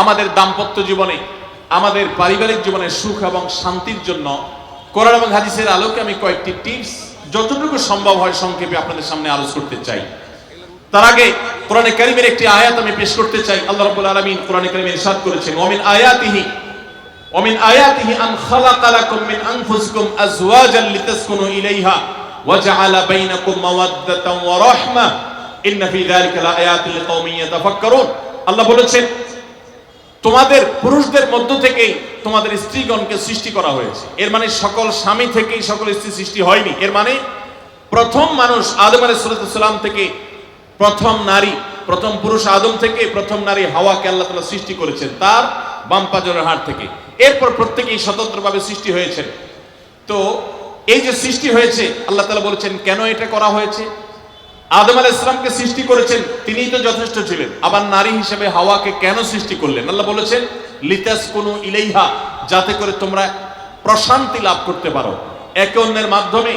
আমাদের দাম্পত্য জীবনে, আমাদের পারিবারিক জীবনে সুখ এবং শান্তির জন্য কোরআন এবং হাদিসের আলোকে আমি কয়েকটি টিপস যতটুকু সম্ভব হয় সংক্ষেপে আপনাদের সামনে আলোচ করতে চাই। তার আগে কোরআনে কারিমের একটি আয়াত আমি পেশ করতে চাই। আল্লাহ রাব্বুল আলামিন কোরআনে কারিমে ইরশাদ করেছেন ওমিন আয়াতিহি ওমিন আয়াতিহি আন খালাকা লাকুম মিন আনফুসিকুম আজওয়াজাল লিতাসকুনু ইলাইহা ওয়া জাআলা বাইনাকুম মাওয়াদ্দাতান ওয়া রাহমা ইন্না ফি যালিকা লাআয়াতিন লিকাওমিন ইয়াতাফাক্কারুন। আল্লাহ বলেছেন তোমাদের পুরুষদের মধ্য থেকেই তোমাদের স্ত্রীগণকে সৃষ্টি করা হয়েছে। এর মানে সকল স্বামী থেকেই সকল স্ত্রী সৃষ্টি হয়নি। এর মানে প্রথম মানুষ আদম সালাম থেকে প্রথম নারী, প্রথম পুরুষ আদম থেকে প্রথম নারী হাওয়াকে আল্লাহ তাআলা সৃষ্টি করেছেন তার বাম পাজরের হাড় থেকে। এরপর প্রত্যেকেই স্বতন্ত্রভাবে সৃষ্টি হয়েছেন। তো এই যে সৃষ্টি হয়েছে, আল্লাহ তাআলা বলেছেন, কেন এটা করা হয়েছে? আদম আলাহ ইসলামকে সৃষ্টি করেছেন, তিনিই তো যথেষ্ট ছিলেন। আবার নারী হিসেবে হাওয়াকে কেন সৃষ্টি করলেন? আল্লাহ বলেছেন লিতাস কোনো ইলেইহা, যাতে করে তোমরা প্রশান্তি লাভ করতে পারো। একে অন্যের মাধ্যমে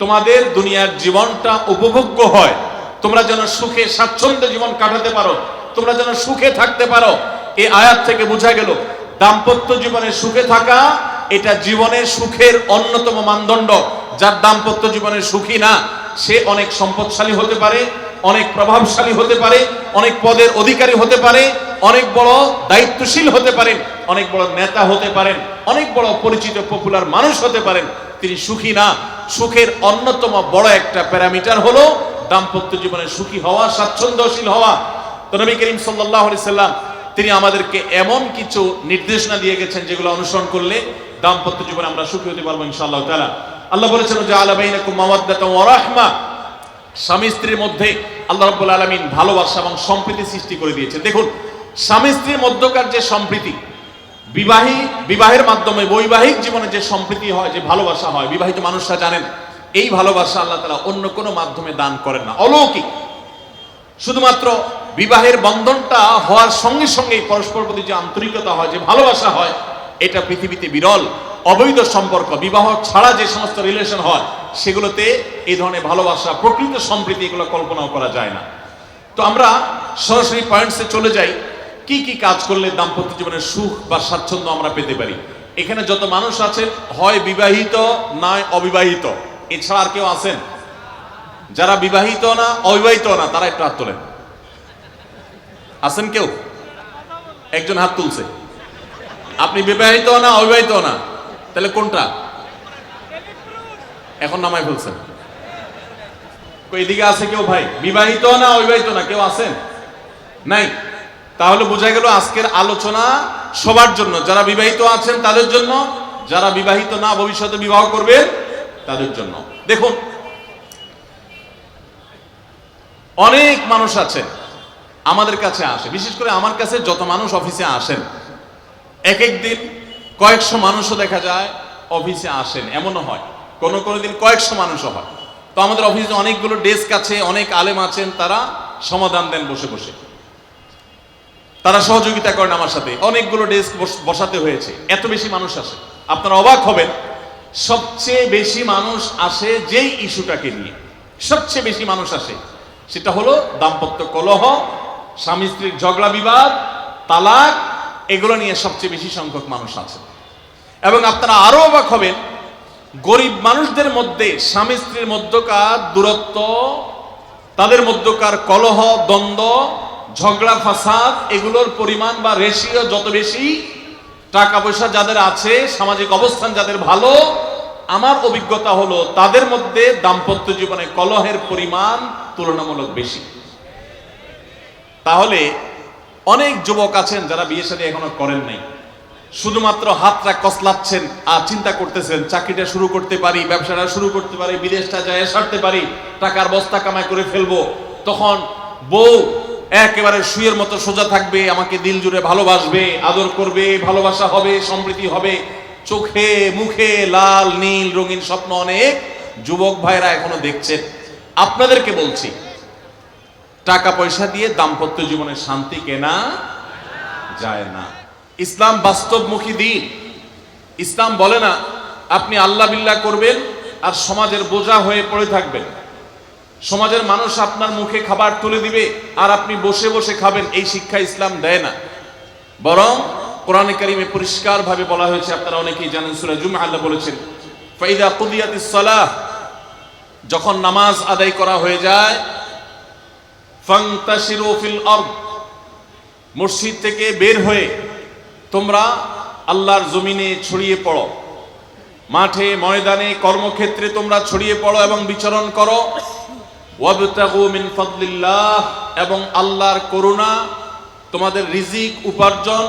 তোমাদের দুনিয়ার জীবনটা উপভোগ্য হয়। তোমরা যেন সুখে, স্বাচ্ছন্দ্য জীবন কাটাতে পারো। তোমরা যেন সুখে থাকতে পারো। এই আয়াত থেকে বোঝা গেল, দাম্পত্য জীবনে সুখে থাকা, এটা জীবনের সুখের অন্যতম মানদণ্ড। যার দাম্পত্য জীবনে সুখী না সে অনেক সম্পদশালী হতে পারে, অনেক প্রভাবশালী হতে পারে, অনেক পদের অধিকারী হতে পারে, অনেক বড় দায়িত্বশীল হতে পারেন, অনেক বড় নেতা হতে পারেন, অনেক বড় পরিচিত পপুলার মানুষ হতে পারেন, তিনি সুখী না। সুখের অন্যতম বড় একটা প্যারামিটার হলো দাম্পত্য জীবনে সুখী হওয়া, স্বাচ্ছন্দ্যশীল হওয়া। তো নবী করিম সাল্লাহ সাল্লাম, তিনি আমাদেরকে এমন কিছু নির্দেশনা দিয়ে গেছেন যেগুলো অনুসরণ করলে দাম্পত্য জীবনে আমরা সুখী হতে পারব ইনশাআল্লাহ তাআলা। আল্লাহ বলেছেন যে আলা বাইনাকুম মাওয়াদ্দাতাম ওয়া রাহমা। স্বামী স্ত্রীর মধ্যে আল্লাহ রাব্বুল আলামিন ভালোবাসা এবং সম্প্রীতি সৃষ্টি করে দিয়েছেন। দেখুন, স্বামী স্ত্রীর মধ্যকার যে সম্প্রীতি, বিবাহী, বিবাহের মাধ্যমে বৈবাহিক জীবনে যে সম্প্রীতি হয়, যে ভালোবাসা হয়, বিবাহিত মানুষরা জানেন, এই ভালোবাসা আল্লাহ তাআলা অন্য কোনো মাধ্যমে দান করেন না। অলৌকিক। শুধুমাত্র বিবাহের বন্ধনটা হওয়ার সঙ্গে সঙ্গেই পরস্পর প্রতি যে আন্তরিকতা হয়, যে ভালোবাসা হয় এটা পৃথিবীতে বিরল, অবৈধ সম্পর্ক, বিবাহ ছাড়া যে সমস্ত রিলেশন হয়, সেগুলোতে এই ধরনের ভালোবাসা, প্রকৃত সম্প্রীতি এগুলো কল্পনাও করা যায় না। তো আমরা সরাসরি পয়েন্টসে চলে যাই, কি কি কাজ করলে দাম্পত্য জীবনের সুখ বা স্বাচ্ছন্দ্য আমরা পেতে পারি? এখানে যত মানুষ আছেন হয় বিবাহিত, নয় অবিবাহিত। এছাড়া আর কেউ আছেন? যারা বিবাহিত না, অবিবাহিত না, তারা একটু হাত তোলেন। আছেন কেউ? একজন হাত তুলছে। আপনি বিবাহিত না অবিবাহিত না? তাহলে কোনটা? এখন নামাই ফেলছেন। এদিকে আছে কেউ ভাই? বিবাহিত না অবিবাহিত না, কেউ আছেন? নাই? তাহলে বোঝা গেল আজকের আলোচনা সবার জন্য। যারা বিবাহিত আছেন তাদের জন্য, যারা বিবাহিত না ভবিষ্যতে বিবাহ করবে তাদের জন্য। দেখুন, অনেক মানুষ আছে আমাদের কাছে আসে। বিশেষ করে আমার কাছে যত মানুষ অফিসে আসেন এক এক দিন কয়েকশো মানুষও দেখা যায় অফিসে আসেন, এমনও হয়। কোনো কোনো দিন কয়েকশো মানুষও হয়। তো আমাদের অফিসে অনেকগুলো ডেস্ক আছে, অনেক আলেম আছেন, তারা সমাধান দেন বসে বসে। তারা সহযোগিতা করেন আমার সাথে। অনেকগুলো ডেস্ক বসাতে হয়েছে। এত বেশি মানুষ আসে। আপনারা অবাক হবেন, সবচেয়ে বেশি মানুষ আসে যেই ইস্যুটাকে নিয়ে। সবচেয়ে বেশি মানুষ আসে, সেটা হলো দাম্পত্য কলহ স্বামী স্ত্রীর ঝগড়া বিবাদ, তালাক এগুলো নিয়ে সবচেয়ে বেশি সংখ্যক মানুষ আছে। এবং আপনারা আরও অবাক হবেন, গরিব মানুষদের মধ্যে স্বামী স্ত্রীর মধ্যকার দূরত্ব, তাদের মধ্যকার কলহ, দ্বন্দ্ব, ঝগড়া, ফাসাদ, এগুলোর পরিমাণ বা রেশিও যত বেশি টাকা পয়সা যাদের আছে, সামাজিক অবস্থান যাদের ভালো, আমার অভিজ্ঞতা হলো তাদের মধ্যে দাম্পত্য জীবনে কলহের পরিমাণ তুলনামূলক বেশি। তাহলে অনেক যুবক আছেন যারা বিয়ে সাথে এখনও করেন নাই। শুধুমাত্র হাতটা কসলাচ্ছেন আর চিন্তা করতেছেন, চাকরিটা শুরু করতে পারি, ব্যবসাটা শুরু করতে পারি, বিদেশটা যায় সারতে পারি, টাকার বস্তা কামাই করে ফেলব। তখন বউ একেবারে শুয়ের মতো সোজা থাকবে, আমাকে দিল জুড়ে ভালোবাসবে, আদর করবে, ভালোবাসা হবে, সমৃদ্ধি হবে। চোখে, মুখে লাল, নীল, রঙিন স্বপ্ন অনেক যুবক ভাইরা এখনও দেখছেন। আপনাদেরকে বলছি টাকা পয়সা দিয়ে দাম্পত্য জীবনের শান্তি কেনা যায় না। ইসলাম বাস্তবমুখী দিন। ইসলাম বলে না, আপনি আল্লাহ বিল্লাহ করবেন আর সমাজের বোঝা হয়ে পড়ে থাকবেন। সমাজের মানুষ আপনার মুখে খাবার তুলে দিবে আর আপনি বসে বসে খাবেন, এই শিক্ষা ইসলাম দেয় না। বরং কোরআনে কারিমে পরিষ্কার ভাবে বলা হয়েছে, আপনারা অনেকেই জানেন, সূরা জুমআ আল্লাহ বলেছেন, ফাইদা কুদিয়াতিস সালাহ যখন নামাজ আদায় করা হয়ে যায় ফান্তাশিরু ফিল আরদ, মসজিদ থেকে বের হয়ে তোমরা আল্লাহর জমিনে ছড়িয়ে পড়ো। মাঠে, ময়দানে, কর্মক্ষেত্রে তোমরা ছড়িয়ে পড়ো এবং বিচরণ করো। মিন ফাদলিল্লাহ, এবং আল্লাহর করুণা তোমাদের রিজিক, উপার্জন,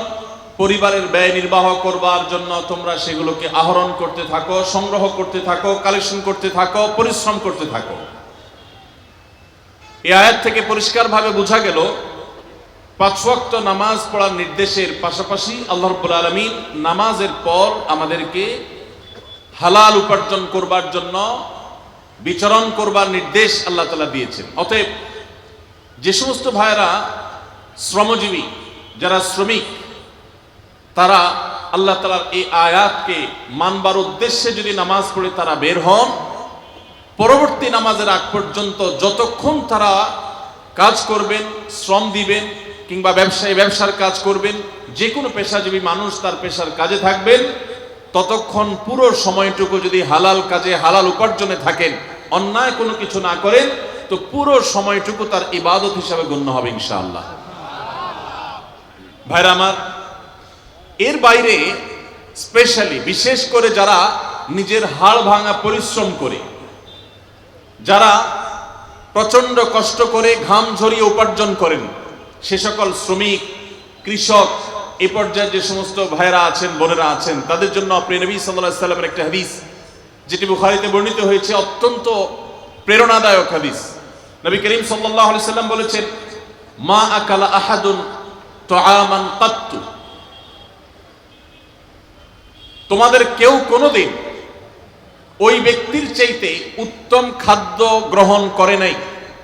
পরিবারের ব্যয় নির্বাহ করবার জন্য তোমরা সেগুলোকে আহরণ করতে থাকো, সংগ্রহ করতে থাকো, কালেকশন করতে থাকো, পরিশ্রম করতে থাকো। এই আয়াত থেকে পরিষ্কারভাবে বোঝা গেল পাঁচ ওয়াক্ত নামাজ পড়ার নির্দেশের পাশাপাশি আল্লাহ রব্বুল আলমিন নামাজের পর আমাদেরকে হালাল উপার্জন করবার জন্য বিচরণ করবার নির্দেশ আল্লাহ তালা দিয়েছেন। অতএব যে সমস্ত ভাইয়েরা শ্রমজীবী, যারা শ্রমিক, তারা আল্লাহ তালার এই আয়াতকে মানবার উদ্দেশ্যে যদি নামাজ পড়ে তারা বের হন পরবর্তী নামাজের আগ পর্যন্ত যতক্ষণ তারা কাজ করবেন, শ্রম দিবেন, কিংবা ব্যবসায়ী ব্যবসার কাজ করবেন, যে কোনো পেশাজীবী মানুষ তার পেশার কাজে থাকবেন, ততক্ষণ পুরো সময়টুকু যদি হালাল কাজে, হালাল উপার্জনে থাকেন, অন্যায় কোনো কিছু না করেন, তো পুরো সময়টুকু তার ইবাদত হিসাবে গণ্য হবে ইনশাআল্লাহ। ভাইরা আমার, এর বাইরে স্পেশালি বিশেষ করে যারা নিজের হাড় ভাঙা পরিশ্রম করে যারা প্রচণ্ড কষ্ট করে ঘাম ঝরিয়ে উপার্জন করেন, সে সকল শ্রমিক, কৃষক, এ পর্যায়ে যে সমস্ত ভাইরা আছেন, বোনেরা আছেন, তাদের জন্য প্রিয় নবী সাল্লাল্লাহু সাল্লামের একটা হাদিস, যেটি বুখারীতে বর্ণিত হয়েছে, অত্যন্ত প্রেরণাদায়ক হাদিস। নবী করিম আলাইহি সাল্লাম বলেছেন, মা আকালা আহাদুন তোমাদের কেউ কোনোদিন ওই ব্যক্তির চাইতে উত্তম খাদ্য গ্রহণ করে নাই।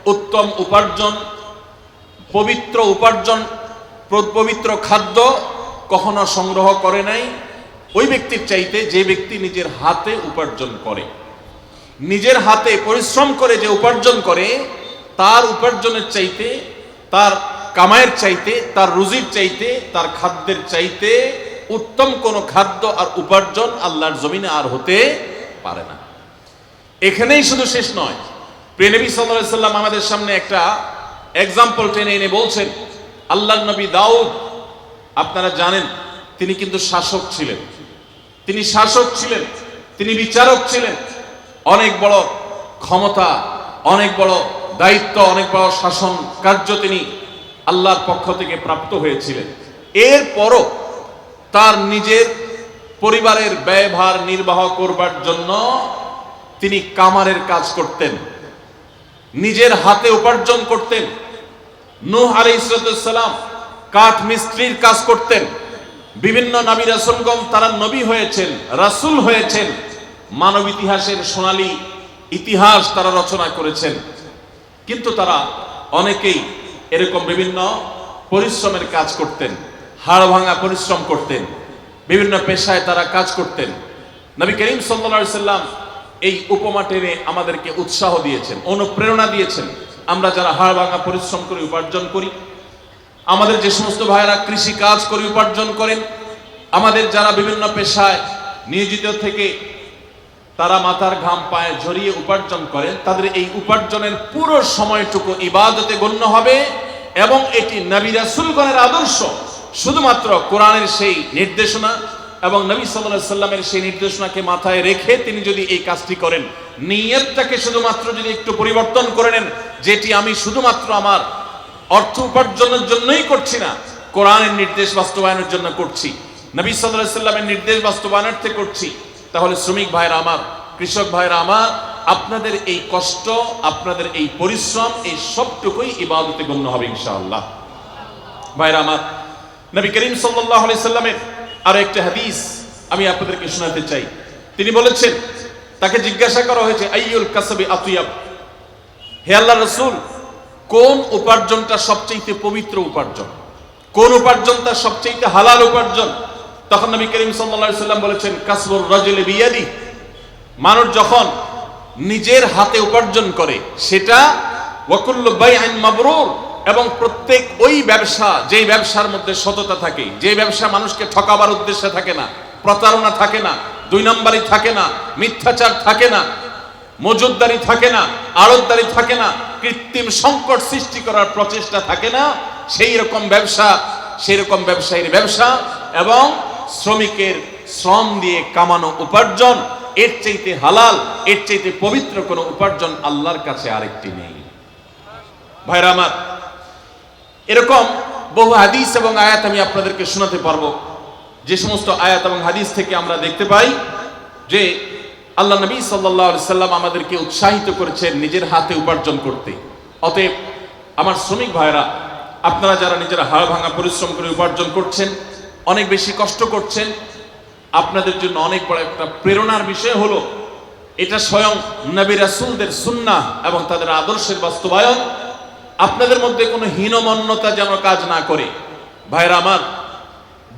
উত্তম উপার্জন, পবিত্র উপার্জন, প্র- পবিত্র খাদ্য কখনো সংগ্রহ করে নাই। ওই ব্যক্তির চাইতে যে ব্যক্তি নিজের হাতে উপার্জন করে, নিজের হাতে পরিশ্রম করে যে উপার্জন করে, তার উপার্জনের চাইতে, তার কামায়ের চাইতে, তার রুজির চাইতে, তার খাদ্যের চাইতে উত্তম কোনো খাদ্য আর উপার্জন আল্লাহর জমিনে আর হতে পারে না। এখানেই শুধু শেষ নয়। প্রেনবী সাল্লাম আমাদের সামনে একটা এক্সাম্পল টেনে এনে বলছেন আল্লাহ নবী দাউদ, আপনারা জানেন, তিনি কিন্তু শাসক ছিলেন। তিনি শাসক ছিলেন, তিনি বিচারক ছিলেন। অনেক বড় ক্ষমতা, অনেক বড় দায়িত্ব, অনেক বড় শাসন কার্য তিনি আল্লাহর পক্ষ থেকে প্রাপ্ত হয়েছিলেন। এরপরও তার নিজের পরিবারের ব্যয়ভার নির্বাহ করবার জন্য তিনি কামারের কাজ করতেন, নিজের হাতে উপার্জন করতেন, নূহ আলাইসালাম কাঠ মিস্ত্রির কাজ করতেন, বিভিন্ন নবী রাসুলগণ তারা নবী হয়েছেন, রাসূল হয়েছেন, মানব ইতিহাসের সোনালী ইতিহাস তারা রচনা করেছেন। কিন্তু তারা অনেকেই এরকম বিভিন্ন পরিশ্রমের কাজ করতেন হাড় ভাঙা পরিশ্রম করতেন। বিভিন্ন পেশায় তারা কাজ করতেন। নবী করিম সাল্লা সাল্লাম এই উপমা টেনে আমাদেরকে উৎসাহ দিয়েছেন, অনুপ্রেরণা দিয়েছেন। আমরা যারা হাড় ভাঙা পরিশ্রম করে, উপার্জন করি, আমাদের যে সমস্ত ভাইয়েরা কৃষি কাজ করে, উপার্জন করেন, আমাদের যারা বিভিন্ন পেশায় নিয়োজিত থেকে তারা মাথার ঘাম পায়ে ঝরিয়ে উপার্জন করেন, তাদের এই উপার্জনের পুরো সময়টুকু ইবাদতে গণ্য হবে এবং এটি নবী রাসূলগণের আদর্শ। শুধুমাত্র কোরআনের সেই নির্দেশনা এবং নবী সাল্লাল্লাহু সাল্লামের সেই নির্দেশনাকে মাথায় রেখে তিনি যদি এই কাজটি করেন, নিয়তটাকে শুধুমাত্র যদি একটু পরিবর্তন করে নেন, যেটি আমি শুধুমাত্র আমার অর্থ উপার্জনের জন্যই করছি না, কোরআনের নির্দেশ বাস্তবায়নের জন্য করছি, নবী সাল্লাল্লাহু সাল্লামের নির্দেশ বাস্তবায়নার্থে করছি, তাহলে শ্রমিক ভাইরা আমার, কৃষক ভাইরা আমার, আপনাদের এই কষ্ট, আপনাদের এই পরিশ্রম, এই সবটুকুই ইবাদতে গণ্য হবে ইনশাআল্লাহ। ভাইরা আমার নবী করিম সাল্লাল্লাহু আলাইহি সাল্লামের আর একটা হাদিস আমি আপনাদেরকে শোনাতে চাই। তিনি বলেছেন, তাকে জিজ্ঞাসা করা হয়েছে, আইয়ুল কাসাবি আতুয়াব? হে আল্লাহ রসুল, কোন উপার্জনটা সবচেয়ে পবিত্র উপার্জন? কোন উপার্জনটা সবচেয়ে হালাল উপার্জন? তখন নবী করিম সাল্লাম বলেছেন, কাসবুর রাজুল বিয়াদি। মানুষ যখন নিজের হাতে উপার্জন করে, সেটা ওয়াকুল্লু বাইআন মাবরুর এবং প্রত্যেক ওই ব্যবসা, যেই ব্যবসার মধ্যে সততা থাকে যে ব্যবসা মানুষকে ঠকাবার উদ্দেশ্যে থাকে না, প্রতারণা থাকে না, দুই নম্বরই থাকে না, মিথ্যাচার থাকে না, মজুদদারি থাকে না, আড়তদারি থাকে না, কৃত্রিম সংকট সৃষ্টি করার প্রচেষ্টা থাকে না, সেই রকম ব্যবসা, সেই রকম ব্যবসায়ীর ব্যবসা এবং শ্রমিকের শ্রম দিয়ে কামানো উপার্জন, এর চাইতে হালাল, এর চাইতে পবিত্র কোনো উপার্জন আল্লাহর কাছে আরেকটি নেই। ভাইরা আমার এরকম বহু হাদিস এবং আয়াত আমি আপনাদেরকে শোনাতে পারব। যে সমস্ত আয়াত এবং হাদিস থেকে আমরা দেখতে পাই যে আল্লাহ নবী সাল্লাহ সাল্লাম আমাদেরকে উৎসাহিত করেছেন নিজের হাতে উপার্জন করতে। অতএব আমার শ্রমিক ভাইরা, আপনারা যারা নিজেরা হাড় ভাঙা পরিশ্রম করে উপার্জন করছেন, অনেক বেশি কষ্ট করছেন, আপনাদের জন্য অনেক বড় একটা প্রেরণার বিষয় হলো, এটা স্বয়ং নবী রাসুলদের সুন্নাহ এবং তাদের আদর্শের বাস্তবায়ন আপনাদের মধ্যে কোনো হীনমন্যতা যেন কাজ না করে। ভাইরা আমার,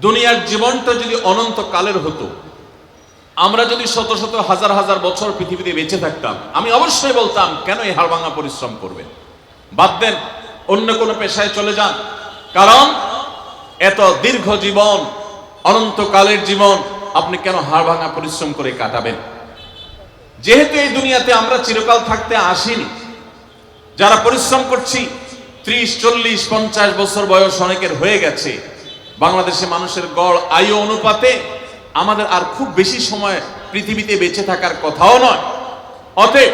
দুনিয়ার জীবনটা যদি অনন্ত কালের হতো, আমরা যদি শত শত হাজার হাজার বছর পৃথিবীতে বেঁচে থাকতাম, আমি অবশ্যই বলতাম, কেন এই হাড়ভাঙা পরিশ্রম করবেন? বাদ দেন, অন্য কোনো পেশায় চলে যান। কারণ, এত দীর্ঘ জীবন, অনন্তকালের জীবন, আপনি কেন হাড় ভাঙা পরিশ্রম করে কাটাবেন? যেহেতু এই দুনিয়াতে আমরা চিরকাল থাকতে আসিনি যারা পরিশ্রম করছি, ত্রিশ, চল্লিশ, পঞ্চাশ বছর বয়স অনেকের হয়ে গেছে। বাংলাদেশে মানুষের গড়, আয়ু, অনুপাতে আমাদের আর খুব বেশি সময় পৃথিবীতে বেঁচে থাকার কথাও নয়। অতএব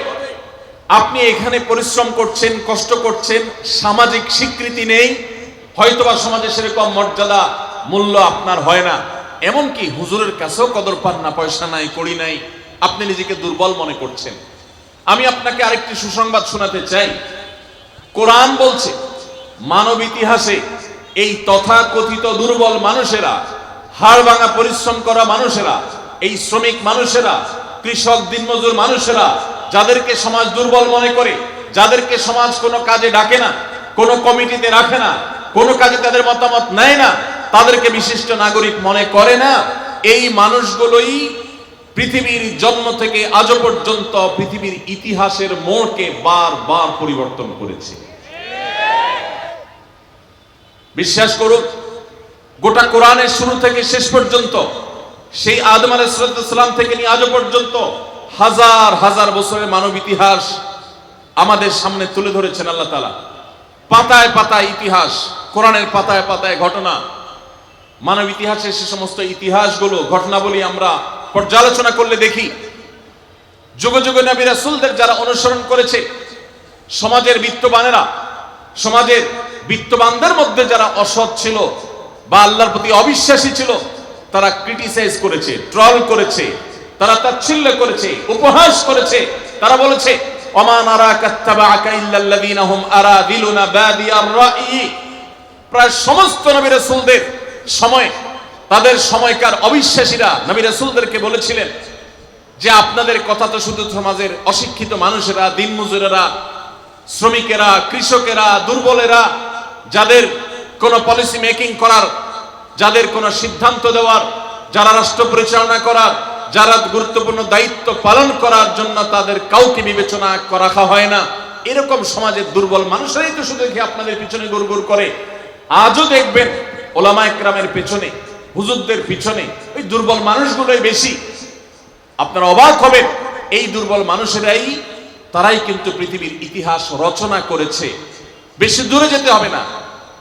আপনি এখানে পরিশ্রম করছেন, কষ্ট করছেন, সামাজিক স্বীকৃতি নেই, হয়তোবা সমাজে সেরকম মর্যাদা, মূল্য আপনার হয় না। এমনকি হুজুরের কাছেও কদর পান না, পয়সা নাই করি নাই, আপনি নিজেকে দুর্বল মনে করছেন। আমি আপনাকে আরেকটি সুসংবাদ শোনাতে চাই। কোরআন বলছে, মানব ইতিহাসে এই তথাকথিত দুর্বল মানুষেরা, হাড় ভাঙা পরিশ্রম করা মানুষেরা, এই শ্রমিক মানুষেরা, কৃষক দিনমজুর মানুষেরা, যাদেরকে সমাজ দুর্বল মনে করে, যাদেরকে সমাজ কোনো কাজে ডাকে না, কোনো কমিটিতে রাখে না, কোনো কাজে তাদের মতামত নেয় না, তাদেরকে বিশিষ্ট নাগরিক মনে করে না, এই মানুষগুলোই পৃথিবীর জন্ম থেকে আজও পর্যন্ত পৃথিবীর ইতিহাসের মোড়কে বারবার পরিবর্তন করেছে। বিশ্বাস করুন গোটা কোরআনের শুরু থেকে শেষ পর্যন্ত, সেই আদম আলাইসালাম থেকে নিয়ে আজও পর্যন্ত হাজার হাজার বছরের মানব ইতিহাস আমাদের সামনে তুলে ধরেছেন আল্লাহ তালা পাতায় পাতায় ইতিহাস, কোরআনের পাতায় পাতায় ঘটনা। মানব ইতিহাসের সে সমস্ত ইতিহাসগুলো, ঘটনাবলী আমরা পর্যালোচনা করলে দেখি, যুগ যুগ নবী রাসূলদের যারা অনুসরণ করেছে, সমাজের বিত্তবানেরা, সমাজের বিত্তবানদের মধ্যে যারা অসৎ ছিল বা আল্লাহর প্রতি অবিশ্বাসী ছিল, তারা ক্রিটিসাইজ করেছে ট্রল করেছে, তারা তাচ্ছিল্য করেছে, উপহাস করেছে। তারা বলেছে অমান আরাকাত্তাবাআকা ইল্লাল্লাযীনা হুম আরাদিলুনা প্রায় সমস্ত নবী রাসূলদের সময়, তাদের সময়কার অবিশ্বাসীরা নবী রাসূলদেরকে বলেছিলেন যে, আপনাদের কথা তো শুধু সমাজের অশিক্ষিত মানুষেরা, দিনমজুরেরা, শ্রমিকেরা, কৃষকেরা, দুর্বলেরা যাদের কোনো পলিসি মেকিং করার, যাদের কোনো সিদ্ধান্ত দেওয়ার, যারা রাষ্ট্র পরিচালনা করার, যারা গুরুত্বপূর্ণ দায়িত্ব পালন করার জন্য তাদের কাউকে বিবেচনা করা হয় না। এরকম সমাজের দুর্বল মানুষরাই তো শুধু আপনাদের পিছনে গুড় গুড় করে। আজও দেখবেন ওলামা একরামের পেছনে, হুজুরদের পিছনে, ওই দুর্বল মানুষগুলোই বেশি। আপনারা অবাক হবেন, এই দুর্বল মানুষেরাই, তারাই কিন্তু পৃথিবীর ইতিহাস রচনা করেছে। বেশি দূরে যেতে হবে না।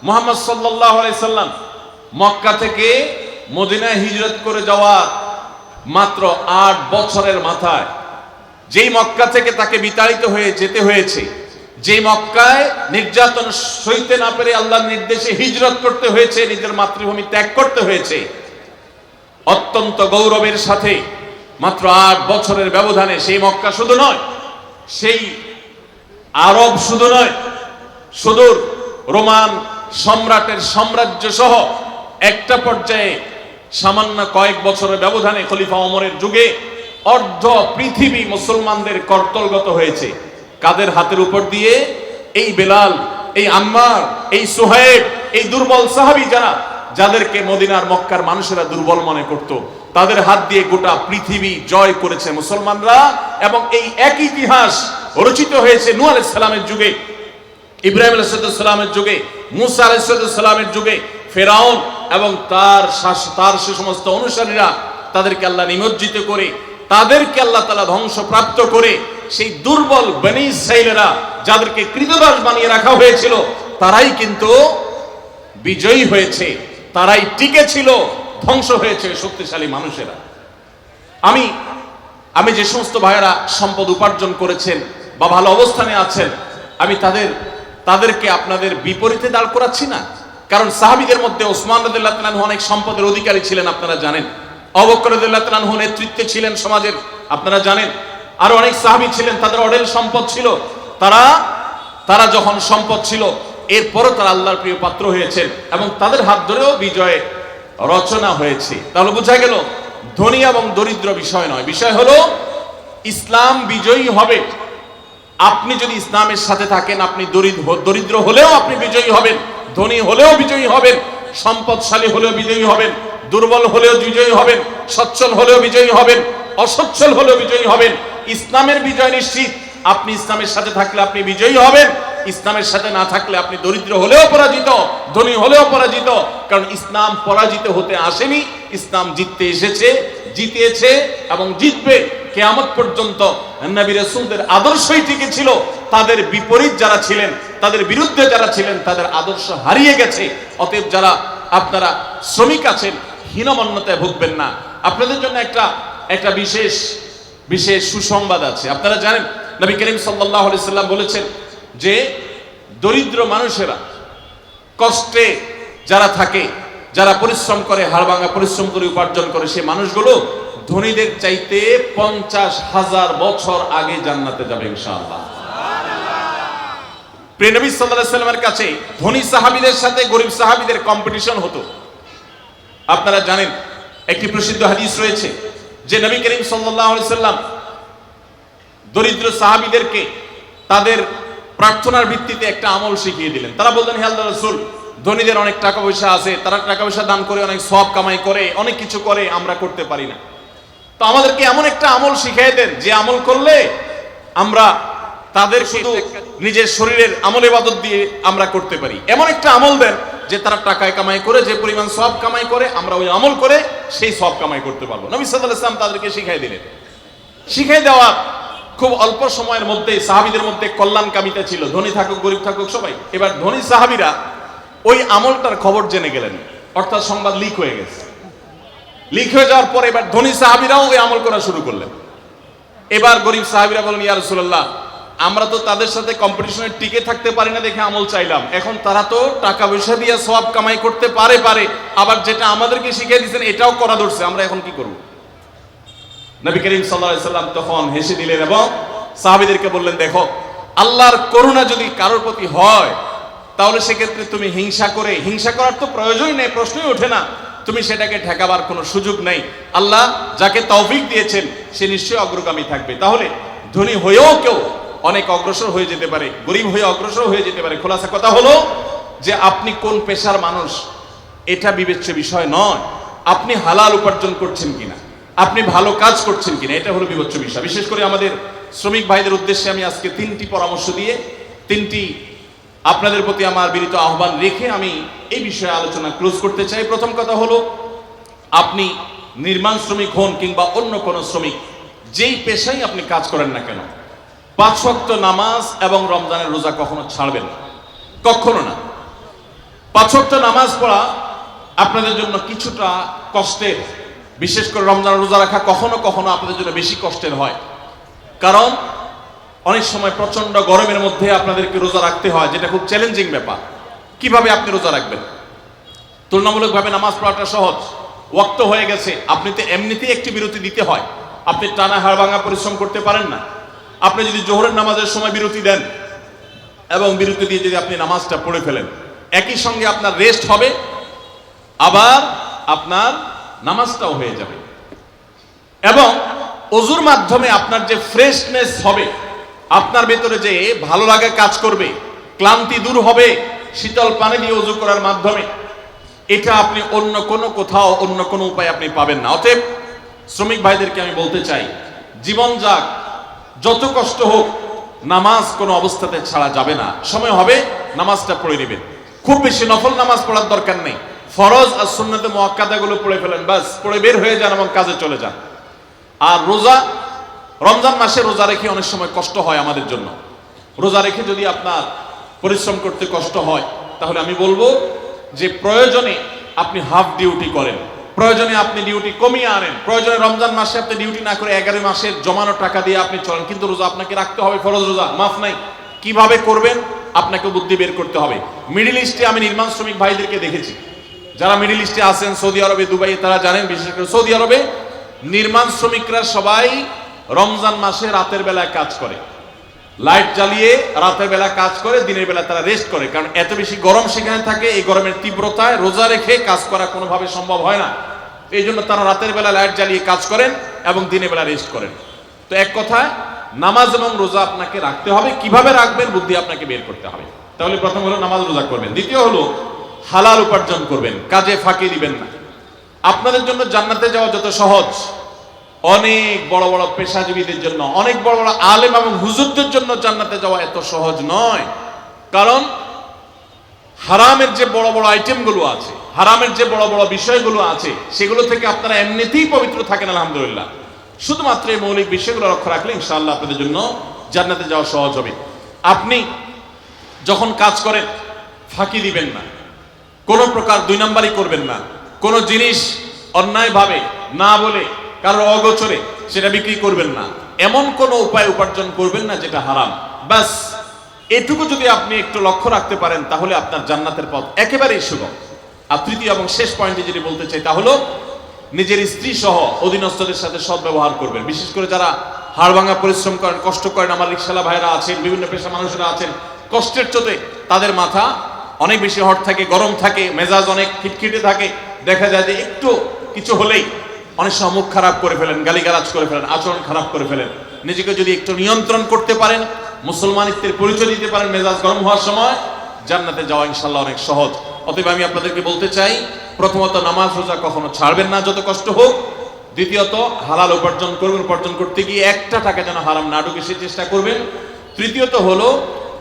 মোহাম্মদ সাল্লাহ সাল্লাম মক্কা থেকে মদিনায় হিজরত করে যাওয়া মাত্র আট বছরের মাথায় যেই মক্কা থেকে তাকে বিতাড়িত হয়ে যেতে হয়েছে যে মক্কায় নির্যাতন সইতে না পেরে আল্লাহর নির্দেশে হিজরত করতে হয়েছে, নিজের মাতৃভূমি ত্যাগ করতে হয়েছে, অত্যন্ত গৌরবের সাথে মাত্র আট বছরের ব্যবধানে সেই মক্কা শুধু নয়, সেই আরব শুধু নয়, সুদূর রোমান সম্রাটের সাম্রাজ্য সহ একটা পর্যায়ে সামান্য কয়েক বছরের ব্যবধানে খলিফা অমরের যুগে অর্ধ পৃথিবী মুসলমানদের কর্তলগত হয়েছে। কাদের হাতের উপর দিয়ে এই বেলাল, এই আম্মার, এই সোহেব এই দুর্বল সাহাবি যারা, যাদেরকে মদিনার মক্কার মানুষেরা দুর্বল মনে করত, তাদের হাত দিয়ে গোটা পৃথিবী জয় করেছে মুসলমানরা এবং এই এক ইতিহাস রচিত হয়েছে নূ আলাইহিস সালামের যুগে, ইব্রাহিম আলাইসালামের যুগে। মুসা আলাইসালামের যুগে ফেরাউন এবং তার তার সে সমস্ত অনুসারীরা তাদেরকে আল্লাহ নিমজ্জিত করে, তাদেরকে আল্লাহ তালা ধ্বংসপ্রাপ্ত করে, সেই দুর্বল বেনি সাইলেরা যাদেরকে কৃতদাস বানিয়ে রাখা হয়েছিল, তারাই কিন্তু বিজয়ী হয়েছে, তারাই টিকে ছিল ধ্বংস হয়েছে শক্তিশালী মানুষেরা। আমি আমি যে সমস্ত ভাইয়েরা সম্পদ উপার্জন করেছেন বা ভালো অবস্থানে আছেন, আমি তাদের তাদেরকে আপনাদের বিপরীতে দাঁড় করাচ্ছি না। কারণ সাহাবিদের মধ্যে ওসমান রদুল্লাহ তালানহু অনেক সম্পদের অধিকারী ছিলেন, আপনারা জানেন। অবকর রদুল্লাহ নেতৃত্বে ছিলেন সমাজের, আপনারা জানেন। আরও অনেক সাহাবি ছিলেন, তাদের অডেল সম্পদ ছিল। তারা তারা যখন সম্পদ ছিল, এরপরও তারা আল্লাহর প্রিয় পাত্র হয়েছেন এবং তাদের হাত ধরেও বিজয়ে রচনা হয়েছে। তাহলে বোঝা গেল, ধনী এবং দরিদ্র বিষয় নয়। বিষয় হলো, ইসলাম বিজয়ী হবে। আপনি যদি ইসলামের সাথে থাকেন, আপনি দরিদ্র দরিদ্র হলেও আপনি বিজয়ী হবেন, ধনী হলেও বিজয়ী হবেন, সম্পদশালী হলেও বিজয়ী হবেন, দুর্বল হলেও বিজয়ী হবেন, সচ্ছল হলেও বিজয়ী হবেন, অসচ্ছল হলেও বিজয়ী হবেন, ইসলামের বিজয় নিশ্চিত। আপনি ইসলামের সাথে থাকলে আপনি বিজয়ী হবেন, ইসলামের সাথে না থাকলে আপনি দরিদ্র হলেও পরাজিত, ধনী হলেও পরাজিত, কারণ ইসলাম পরাজিত হতে আসেনি, ইসলাম জিততে এসেছে, জিতেছে এবং জিতবে। কেয়ামত পর্যন্ত নবী রাসূলদের আদর্শই টিকে ছিল। তাদের বিপরীত যারা ছিলেন, তাদের বিরুদ্ধে যারা ছিলেন, তাদের আদর্শ হারিয়ে গেছে। অতএব যারা আপনারা শ্রমিক আছেন, হীনমন্যতায় ভুগবেন না। আপনাদের জন্য একটা একটা বিশেষ বিশেষ সুসংবাদ আছে। আপনারা জানেন, নবী করিম আলাইহি সাল্লাম বলেছেন যে, দরিদ্র মানুষেরা কষ্টে যারা থাকে, যারা পরিশ্রম করে, হাড়ভাঙা পরিশ্রম করে উপার্জন করে, সে মানুষগুলো ধনীদের চাইতে পঞ্চাশ হাজার বছর আগে জান্নাতে যাবে ইনশাআল্লাহ। প্রিয় নবী সাল্লাল্লাহু আলাইহি সাল্লামের কাছে ধনী সাহাবীদের সাথে গরিব সাহাবীদের কম্পিটিশন হতো। আপনারা জানেন, একটি প্রসিদ্ধ হাদিস রয়েছে যে নবী করিম আলাইহি সাল্লাম দরিদ্র সাহাবীদেরকে তাদের প্রার্থনার ভিত্তিতে একটা আমল শিখিয়ে দিলেন। তারা বললেন, হে আল্লাহ রাসূল, ধনীদের অনেক টাকা পয়সা আছে, তারা টাকা পয়সা দান করে, অনেক সব কামাই করে, অনেক কিছু করে, আমরা করতে পারি না। তো আমাদেরকে এমন একটা আমল শিখিয়ে দেন, যে আমল করলে আমরা তাদের শুধু নিজের শরীরের আমল ইবাদত দিয়ে আমরা করতে পারি। এমন একটা আমল দেন, যে তারা টাকায় কামাই করে, যে পরিমাণ সব কামাই করে, আমরা ওই আমল করে সেই সব কামাই করতে পারব। নবী আলাইহি ওয়াসাল্লাম তাদেরকে শিখাই দিলেন। শিখাই দেওয়া খুব অল্প সময়ের মধ্যে সাহাবিদের মধ্যে কল্যাণ কামিতা ছিল। ধনী থাকুক, গরিব থাকুক, সবাই। এবার ধনী সাহাবিরা ওই আমলটার খবর জেনে গেলেন। অর্থাৎ সংবাদ লিক হয়ে গেছে। লিক হয়ে যাওয়ার পর এবার ধনী সাহাবিরাও ওই আমল করা শুরু করলেন। এবার গরিব সাহাবিরা বলেন, ইয়া রাসূলুল্লাহ, আমরা তো তাদের সাথে কম্পিটিশনে টিকে থাকতে পারি না দেখে আমল চাইলাম। এখন তারা তো টাকা পয়সা দিয়ে সব কামাই করতে পারে পারে। আবার যেটা আমাদেরকে শিখিয়ে দিয়েছেন, এটাও করা ধরছে। আমরা এখন কি করব? নবী করিম সাল্লাল্লাহু আলাইহি তখন হেসে দিলেন এবং সাহাবীদেরকে বললেন, দেখো, আল্লাহর করুণা যদি কারোর প্রতি হয়, তাহলে সেক্ষেত্রে তুমি হিংসা করে হিংসা করার তো প্রয়োজনই নেই, প্রশ্নই ওঠে না। তুমি সেটাকে ঠেকাবার কোনো সুযোগ নেই। আল্লাহ যাকে তৌফিক দিয়েছেন, সে নিশ্চয়ই অগ্রগামী থাকবে। তাহলে ধনী হয়েও কেউ অনেক অগ্রসর হয়ে যেতে পারে, গরিব হয়ে অগ্রসর হয়ে যেতে পারে। খোলাসা কথা হলো যে আপনি কোন পেশার মানুষ, এটা বিবেচ্য বিষয় নয়। আপনি হালাল উপার্জন করছেন কিনা, আপনি ভালো কাজ করছেন কিনা, এটা হলো বিবেচ্য বিষয়। বিশেষ করে আমাদের শ্রমিক ভাইদের উদ্দেশ্যে আমি আজকে তিনটি পরামর্শ দিয়ে, তিনটি আপনাদের প্রতি আমার বিনীত আহ্বান রেখে আমি এই বিষয়ে আলোচনা ক্লোজ করতে চাই। প্রথম কথা হলো, আপনি নির্মাণ শ্রমিক হন কিংবা অন্য কোনো শ্রমিক, যেই পেশাই আপনি কাজ করেন না কেন, পাঁচ ওয়াক্ত নামাজ এবং রমজানের রোজা কখনো ছাড়বেন না, কখনো না। পাঁচ ওয়াক্ত নামাজ পড়া আপনাদের জন্য কিছুটা কষ্টের, বিশেষ করে রমজান রোজা রাখা কখনো কখনো আপনাদের জন্য বেশি কষ্টের হয়। কারণ অনেক সময় প্রচণ্ড গরমের মধ্যে আপনাদেরকে রোজা রাখতে হয়, যেটা খুব চ্যালেঞ্জিং ব্যাপার। কীভাবে আপনি রোজা রাখবেন? তুলনামূলকভাবে নামাজ পড়াটা সহজ। ওয়াক্ত হয়ে গেছে, আপনি তো এমনিতেই একটি বিরতি দিতে হয়। আপনি টানা হাড় ভাঙা পরিশ্রম করতে পারেন না। আপনি যদি জোহরের নামাজের সময় বিরতি দেন, এবং বিরতি দিয়ে যদি আপনি নামাজটা পড়ে ফেলেন, একই সঙ্গে আপনার রেস্ট হবে, আবার আপনার নামাজটাও হয়ে যাবে। এবং অজুর মাধ্যমে আপনার যে ফ্রেশনেস হবে আপনার ভেতরে যে ভালো লাগা কাজ করবে, ক্লান্তি দূর হবে, শীতল পানি দিয়ে অজু করার মাধ্যমে, এটা আপনি অন্য কোনো কোথাও, অন্য কোনো উপায় আপনি পাবেন না। অতএব শ্রমিক ভাইদেরকে আমি বলতে চাই, জীবন যাক, যত কষ্ট হোক, নামাজ কোনো অবস্থাতে ছাড়া যাবে না। সময় হবে, নামাজটা পড়ে নেবেন। খুব বেশি নফল নামাজ পড়ার দরকার নেই। ফরজ আর সুন্নতে মোয়াক্কাদাগুলো পড়ে ফেলেন বাস পড়ে বের হয়ে যান এবং কাজে চলে যান। আর রোজা রমজান মাসে রোজা রেখে অনেক সময় কষ্ট হয় আমাদের জন্য। রোজা রেখে যদি আপনার পরিশ্রম করতে কষ্ট হয়, তাহলে আমি বলব যে প্রয়োজনে আপনি হাফ ডিউটি করেন। প্রয়োজনে আপনি ডিউটি কমিয়ে আনেন। প্রয়োজনে রমজান মাসে আপনি ডিউটি না করে এগারো মাসের জমানো টাকা দিয়ে আপনি চলেন। কিন্তু রোজা আপনাকে রাখতে হবে, ফরজ রোজা, মাফ নাই। কীভাবে করবেন? আপনাকে বুদ্ধি বের করতে হবে। মিডিল ইস্টে আমি নির্মাণ শ্রমিক ভাইদেরকে দেখেছি। যারা মিডিল ইস্টে আছেন, সৌদি আরবে, দুবাইয়ে, তারা জানেন, বিশেষ করে সৌদি আরবে নির্মাণ শ্রমিকরা সবাই রমজান মাসে রাতের বেলায় কাজ করে। লাইট জ্বালিয়ে রাতের বেলা কাজ করে, দিনের বেলা তারা রেস্ট করে। কারণ এত বেশি গরম সেখানে থাকে, এই গরমের তীব্রতায় রোজা রেখে কাজ করা কোনোভাবে সম্ভব হয় না। এই জন্য তারা রাতের বেলা লাইট জ্বালিয়ে কাজ করেন এবং দিনের বেলা রেস্ট করেন। তো এক কথায়, নামাজ এবং রোজা আপনাকে রাখতে হবে। কীভাবে রাখবেন? বুদ্ধি আপনাকে বের করতে হবে। তাহলে প্রথম হলো নামাজ রোজা করবেন। দ্বিতীয় হলো, হালাল উপার্জন করবেন। কাজে ফাঁকি দিবেন না। আপনাদের জন্য জান্নাতে যাওয়া যত সহজ। অনেক বড় বড় পেশাজীবীদের জন্য, অনেক বড় বড় আলেম এবং হুজুরদের জন্য জান্নাতে যাওয়া এত সহজ নয়। কারণ হারামের যে বড় বড় আইটেমগুলো আছে, হারামের যে বড় বড় বিষয়গুলো আছে, সেগুলো থেকে আপনারা এমনিতেই পবিত্র থাকেন, আলহামদুলিল্লাহ। শুধুমাত্র এই মৌলিক বিষয়গুলো লক্ষ্য রাখলে ইনশাআল্লাহ আপনাদের জন্য জান্নাতে যাওয়া সহজ হবে। আপনি যখন কাজ করেন, ফাঁকি দিবেন না। কোনো প্রকার দুই নাম্বারই করবেন না। কোনো জিনিস অন্যায়ভাবে না বলে কারোর অগোচরে সেটা বিক্রি করবেন না। এমন কোনো উপায় উপার্জন করবেন না যেটা হারাম। ব্যাস, এটুকু যদি আপনি একটু লক্ষ্য রাখতে পারেন, তাহলে আপনার জান্নাতের পথ একেবারেই সুগম। আর তৃতীয় এবং শেষ পয়েন্টে যেটি বলতে চাই, তা হলো নিজের স্ত্রী সহ অধীনস্থদের সাথে সৎ ব্যবহার করবেন। বিশেষ করে যারা হাড়ভাঙা পরিশ্রম করেন, কষ্ট করেন, আমার রিক্সালা ভাইরা আছেন, বিভিন্ন পেশা মানুষরা আছেন, কষ্টের চোটে তাদের মাথা অনেক বেশি হট থাকে, গরম থাকে, মেজাজ অনেক খিটখিটে থাকে। দেখা যায় যে একটু কিছু হলেই অনেক সময় মুখ খারাপ করে ফেলেন, গালিগালাজ করে ফেলেন, আচরণ খারাপ করে ফেলেন। নিজেকে যদি একটু নিয়ন্ত্রণ করতে পারেন মুসলমানিত্বের পরিচয় দিতে পারেন মেজাজ গরম হওয়ার সময়, জান্নাতে যাওয়া ইনশাল্লাহ অনেক সহজ। অতএব আমি আপনাদেরকে বলতে চাই, প্রথমত নামাজ রোজা কখনো ছাড়বেন না যত কষ্ট হোক, দ্বিতীয়ত হালাল উপার্জন করবেন উপার্জন করতে গিয়ে একটা টাকা যেন হারাম না ঢুকে সে চেষ্টা করবেন। তৃতীয়ত হলো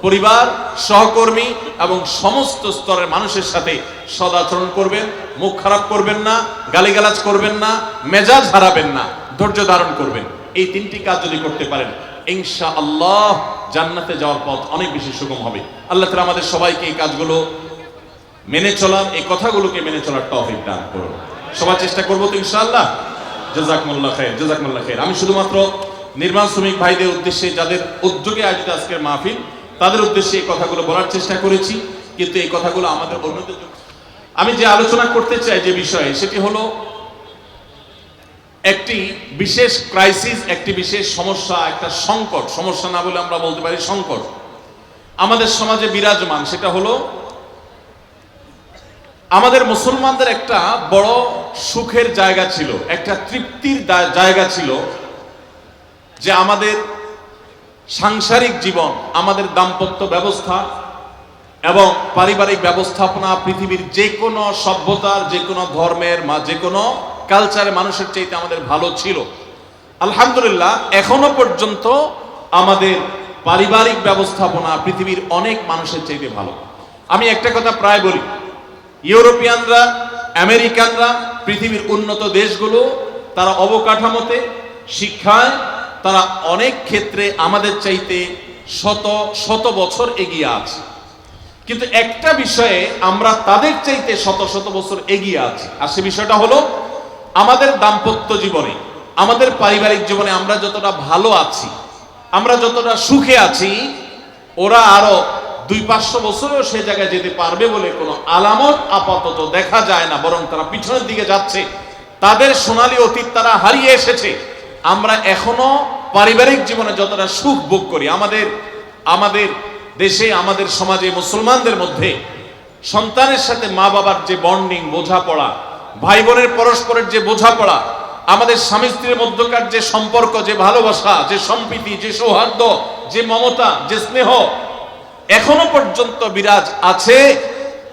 পরিবার, সহকর্মী এবং সমস্ত স্তরের মানুষের সাথে সদাচরণ করবেন, মুখ খারাপ করবেন না, গালিগালাজ করবেন না, মেজাজ হারাবেন না, ধৈর্য ধারণ করবেন। এই তিনটি কাজ যদি করতে পারেন ইনশা আল্লাহ জান্নাতে যাওয়ার পথ অনেক বেশি সুগম হবে। আল্লাহ তালা আমাদের সবাইকে এই কাজগুলো মেনে চলার, এই কথাগুলোকে মেনে চলার তৌফিক দান করুন। সবার চেষ্টা করব তো ইনশাআল্লাহ? জাজাকমুল্লাহ খায়ের জাজাকমুল্লাহ খায়ের আমি শুধুমাত্র নির্মাণ শ্রমিক ভাইদের উদ্দেশ্যে, যাদের উদ্যোগে আয়োজিত আজকের মাহফিল তাদের উদ্দেশ্যে এই কথাগুলো বলার চেষ্টা করেছি, কিন্তু এই কথাগুলো আমাদের অন্যদের আমি যে আলোচনা করতে চাই যে বিষয়ে, সেটি হলো একটি বিশেষ ক্রাইসিস একটি বিশেষ সমস্যা, একটা সংকট। সমস্যা না বলে আমরা বলতে পারি সংকট। আমাদের সমাজে বিরাজমান, সেটা হলো আমাদের মুসলমানদের একটা বড় সুখের জায়গা ছিল, একটা তৃপ্তির জায়গা ছিল যে আমাদের সাংসারিক জীবন, আমাদের দাম্পত্য ব্যবস্থা এবং পারিবারিক ব্যবস্থাপনা, পৃথিবীর যে কোনো সভ্যতার যে কোনো ধর্মের বা যে কোনো কালচারের মানুষের চাইতে আমাদের ভালো ছিল। আলহামদুলিল্লাহ, এখনও পর্যন্ত আমাদের পারিবারিক ব্যবস্থাপনা পৃথিবীর অনেক মানুষের চাইতে ভালো। আমি একটা কথা প্রায় বলি, ইউরোপিয়ানরা, আমেরিকানরা, পৃথিবীর উন্নত দেশগুলো, তারা অবকাঠামোতে, শিক্ষায় তারা অনেক ক্ষেত্রে আমাদের চাইতে শত শত বছর এগিয়ে আছে। কিন্তু একটা বিষয়ে আমরা তাদের চাইতে শত শত বছর এগিয়ে আছি। আর সে বিষয়টা হলো আমাদের দাম্পত্য জীবনে, আমাদের পারিবারিক জীবনে আমরা যতটা ভালো আছি, আমরা যতটা সুখে আছি, ওরা আরও দুই পাঁচশো বছরেও সে জায়গায় যেতে পারবে বলে কোনো আলামত আপাতত দেখা যায় না, বরং তারা পিছনের দিকে যাচ্ছে। তাদের সোনালী অতীত তারা হারিয়ে এসেছে। আমরা এখনও পারিবারিক জীবনে যতটা সুখ ভোগ করি, আমাদের আমাদের দেশে, আমাদের সমাজে, মুসলমানদের মধ্যে সন্তানের সাথে মা বাবার যে বন্ডিং বোঝাপড়া ভাই বোনের পরস্পরের যে বোঝাপড়া, আমাদের স্বামী স্ত্রীর মধ্যকার যে সম্পর্ক, যে ভালোবাসা, যে সম্প্রীতি, যে সৌহার্দ্য, যে মমতা, যে স্নেহ, এখনও পর্যন্ত বিরাজ আছে।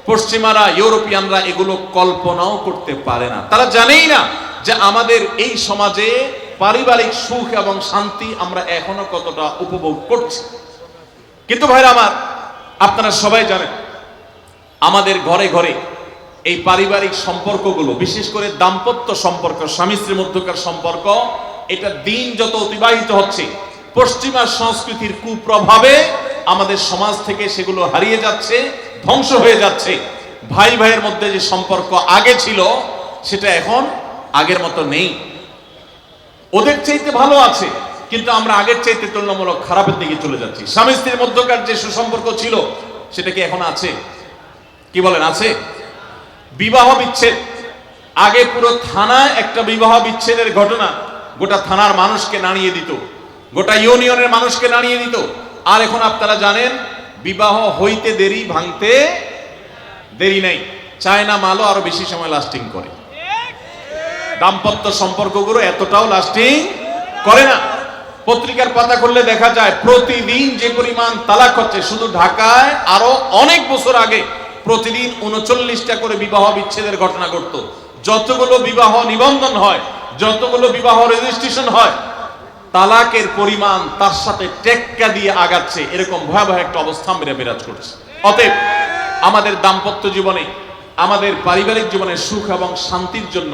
পশ্চিমারা, ইউরোপিয়ানরা এগুলো কল্পনাও করতে পারে না। তারা জানেই না যে আমাদের এই সমাজে পারিবারিক সুখ এবং শান্তি আমরা এখনও কতটা উপভোগ করছি। কিন্তু ভাইরা আমার, আপনারা সবাই জানেন, আমাদের ঘরে ঘরে এই পারিবারিক সম্পর্কগুলো, বিশেষ করে দাম্পত্য সম্পর্ক, স্বামী স্ত্রীর মধ্যকার সম্পর্ক, এটা দিন যত অতিবাহিত হচ্ছে, পশ্চিমা সংস্কৃতির কুপ্রভাবে আমাদের সমাজ থেকে সেগুলো হারিয়ে যাচ্ছে, ধ্বংস হয়ে যাচ্ছে। ভাই ভাইয়ের মধ্যে যে সম্পর্ক আগে ছিল, সেটা এখন আগের মতো নেই। ওদের চাইতে ভালো আছে, কিন্তু আমরা আগের চাইতে তুলনামূলক খারাপের দিকে চলে যাচ্ছি। স্বামী স্ত্রীর মধ্যকার যে সুসম্পর্ক ছিল, সেটা কি এখন আছে? কি বলেন, আছে? বিবাহ বিচ্ছেদ। আগে পুরো থানায় একটা বিবাহ বিচ্ছেদের ঘটনা গোটা থানার মানুষকে নাড়িয়ে দিত, গোটা ইউনিয়নের মানুষকে নাড়িয়ে দিত। আর এখন আপনারা জানেন, বিবাহ হইতে দেরি, ভাঙতে দেরি নেই। চায়না মালও আরও বেশি সময় লাস্টিং করে। দাম্পত্য সম্পর্কগুলো এতটাও লাস্টিং করে না। পত্রিকার পাতা খুললে দেখা যায় প্রতিদিন যে পরিমাণ তালাক হচ্ছে, শুধু ঢাকায় আরও অনেক বছর আগে প্রতিদিন উনচল্লিশটা করে বিবাহ বিচ্ছেদের ঘটনা ঘটত। যতগুলো বিবাহ নিবন্ধন হয়, যতগুলো বিবাহ রেজিস্ট্রেশন হয়, তালাকের পরিমাণ তার সাথে টেক্কা দিয়ে আগাচ্ছে। এরকম ভয়াবহ একটা অবস্থা মেরে বিরাজ করছে। অতএব আমাদের দাম্পত্য জীবনে, আমাদের পারিবারিক জীবনের সুখ এবং শান্তির জন্য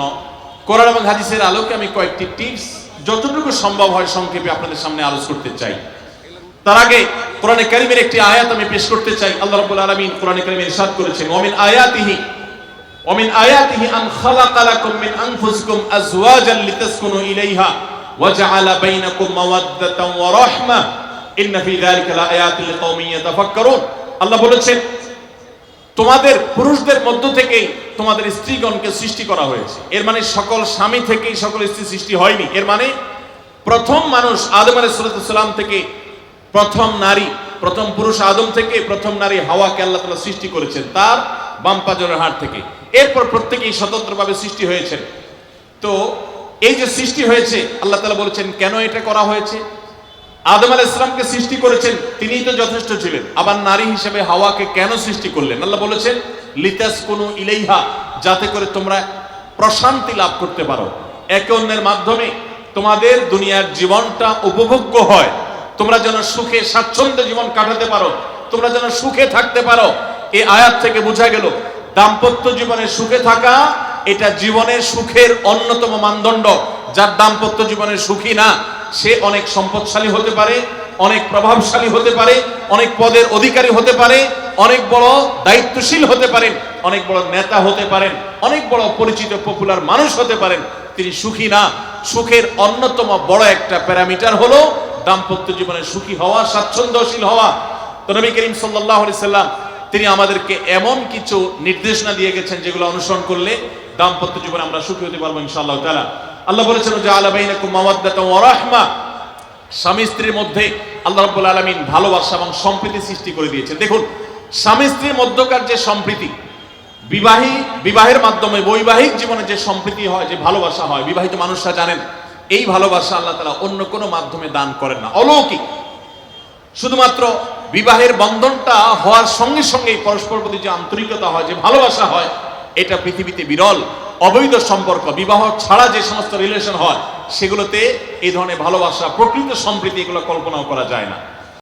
কোরআন এবং হাদিসের আলোকে আমি কয়েকটি টিপস যতটুকু সম্ভব হয় সংক্ষেপে আপনাদের সামনে আলোচ করতে চাই। তার আগে কোরআনে কারিমের একটি আয়াত আমি পেশ করতে চাই। আল্লাহ রাব্বুল আলামিন কোরআনে কারিমে ইরশাদ করেছেন ওমিন আয়াতিহি ওমিন আয়াতিহি আন খালাকা লাকুম মিন আনফুসিকুম আজওয়াজাল লিতাসকুনু ইলাইহা ওয়া জাআলা বাইনাকুম মাওয়াদ্দাতান ওয়া রাহমা ইন্না ফি যালিকা লাআয়াতিন লিকাওমিন ইয়াতাফাক্কারুন। আল্লাহ বলেছেন তোমাদের পুরুষদের মধ্য থেকেই তোমাদের স্ত্রীগণকে সৃষ্টি করা হয়েছে। এর মানে সকল স্বামী থেকেই সকল স্ত্রী সৃষ্টি হয়নি। এর মানে প্রথম মানুষ আদম আলাইসালাম থেকে প্রথম নারী, প্রথম পুরুষ আদম থেকে প্রথম নারী হাওয়াকে আল্লাহ তালা সৃষ্টি করেছেন তার বাম পাজরের হাড় থেকে। এরপর প্রত্যেকেই স্বতন্ত্রভাবে সৃষ্টি হয়েছেন। তো এই যে সৃষ্টি হয়েছে, আল্লাহ তালা বলেছেন, কেন এটা করা হয়েছে? আদম আলাহ ইসলামকে সৃষ্টি করেছেন তিনি তো যথেষ্ট ছিলেন। আবার নারী হিসেবে হাওয়াকে কেন সৃষ্টি করলেন? আল্লাহ বলেছেন লিতাস কোনো ইলেইহা, যাতে করে তোমরা প্রশান্তি লাভ করতে পারো। একে অন্যের মাধ্যমে তোমাদের দুনিয়ার জীবনটা উপভোগ্য হয়। তোমরা যেন সুখে, স্বাচ্ছন্দ্যে জীবন কাটাতে পারো। তোমরা যেন সুখে থাকতে পারো। এই আয়াত থেকে বোঝা গেল, দাম্পত্য জীবনে সুখে থাকা, এটা জীবনের সুখের অন্যতম মানদণ্ড। যার দাম্পত্য জীবনে সুখী না সে অনেক সম্পদশালী হতে পারে, অনেক প্রভাবশালী হতে পারে, অনেক পদের অধিকারী হতে পারে, অনেক বড় দায়িত্বশীল হতে পারেন, অনেক বড় নেতা হতে পারেন, অনেক বড় পরিচিত পপুলার মানুষ হতে পারেন। তিনি সুখী না। সুখের অন্যতম বড় একটা প্যারামিটার হলো দাম্পত্য জীবনে সুখী হওয়া, স্বাচ্ছন্দ্যশীল হওয়া। তো নবী করিম সাল্লাম, তিনি আমাদেরকে এমন কিছু নির্দেশনা দিয়ে গেছেন যেগুলো অনুসরণ করলে দাম্পত্য জীবনে আমরা সুখী হতে পারব ইনশাআল্লাহ তাআলা। আল্লাহ বলেছেন যে আলা বাইনাকুম মাওয়াদ্দাতাম ওয়া স্বামী স্ত্রীর মধ্যে আল্লাহ রাব্বুল আলামিন ভালোবাসা এবং সম্প্রীতি সৃষ্টি করে দিয়েছেন। দেখুন, স্বামী স্ত্রীর মধ্যকার যে সম্প্রীতি, বিবাহী, বিবাহের মাধ্যমে বৈবাহিক জীবনে যে সম্প্রীতি হয়, যে ভালোবাসা হয়, বিবাহিত মানুষরা জানেন, এই ভালোবাসা আল্লাহ তাআলা অন্য কোনো মাধ্যমে দান করেন না। অলৌকিক। শুধুমাত্র বিবাহের বন্ধনটা হওয়ার সঙ্গে সঙ্গেই পরস্পর প্রতি যে আন্তরিকতা হয়, যে ভালোবাসা হয় এটা পৃথিবীতে বিরল, অবৈধ সম্পর্ক, বিবাহ ছাড়া যে সমস্ত রিলেশন হয়, সেগুলোতে এই ধরনের ভালোবাসা, প্রকৃত সম্প্রীতি এগুলো কল্পনাও করা যায় না।